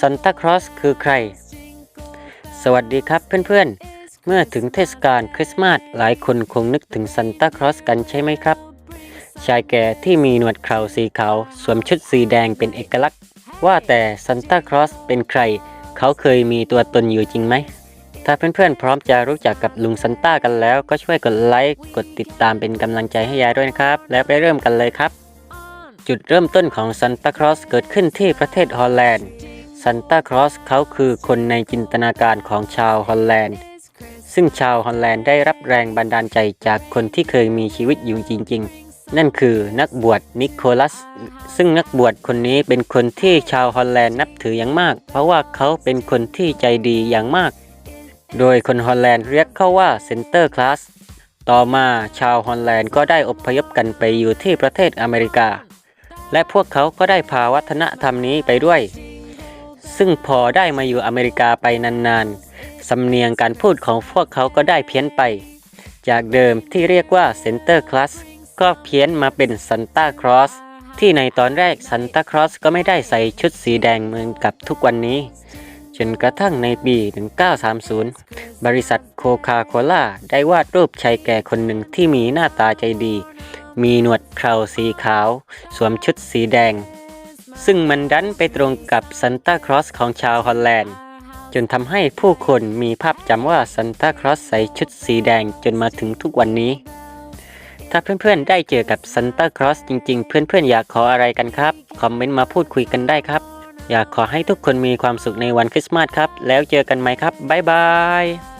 ซันตาคลอสคือใคร สวัสดีครับเพื่อนๆ เมื่อถึงเทศกาลคริสต์มาสหลายคนคงนึกถึงซันตาคลอสกันใช่ไหมครับ ชายแก่ที่มีหนวดเคราสีขาวสวมชุดสีแดงเป็นเอกลักษณ์ ว่าแต่ซันตาคลอสเป็นใคร เขาเคยมีตัวตนอยู่จริงไหม ถ้าเพื่อนๆ พร้อมจะรู้จักกับลุงซันต้ากันแล้ว ก็ช่วยกดไลค์กดติดตามเป็นกำลังใจให้ยายด้วยนะครับ แล้วไปเริ่มกันเลยครับ จุดเริ่มต้นของซันตาคลอสเกิดขึ้นที่ประเทศฮอลแลนด์ ซันตาคลอสเขาคือคนในจินตนาการของชาวฮอลแลนด์ ซึ่งชาวฮอลแลนด์ได้รับแรงบันดาลใจจากคนที่เคยมีชีวิตอยู่จริง ๆ นั่นคือนักบวชนิโคลัส ซึ่งนักบวชคนนี้เป็นคนที่ชาวฮอลแลนด์นับถืออย่างมาก เพราะว่าเขาเป็นคนที่ใจดีอย่างมาก โดยคนฮอลแลนด์เรียกเขาว่าเซนเตอร์คลาสต่อมาชาวฮอลแลนด์ก็ได้อพยพกันไปอยู่ที่ประเทศอเมริกา และพวกเขาก็ได้พาวัฒนธรรมนี้ไปด้วย ซึ่งพอได้มาอยู่อเมริกาไปนานๆ สำเนียงการพูดของพวกเขาก็ได้เพี้ยนไป จากเดิมที่เรียกว่าเซนเตอร์คลาสก็เพี้ยนมาเป็นซันตาครอสที่ในตอนแรกซันตาครอสก็ไม่ได้ใส่ชุดสีแดงเหมือนกับทุกวันนี้ จนกระทั่งในปี 1930 บริษัทโคคาโคล่าได้วาดรูปชายแก่คนหนึ่งที่มีหน้าตาใจดี มีหนวดเคราสีขาว สวมชุดสีแดง ซึ่งมันดันไปตรงกับซันตาครอสของชาวฮอลแลนด์ จนทำให้ผู้คนมีภาพจำว่าซันตาครอสใส่ชุดสีแดงจนมาถึงทุกวันนี้ ถ้าเพื่อนๆ ได้เจอกับซันตาครอสจริงๆ เพื่อนๆ อยากขออะไรกันครับ คอมเมนต์มาพูดคุยกันได้ครับ อยากขอให้ทุกคนมีความสุขในวันคริสต์มาสครับ แล้วเจอกันไหมครับบ๊ายบาย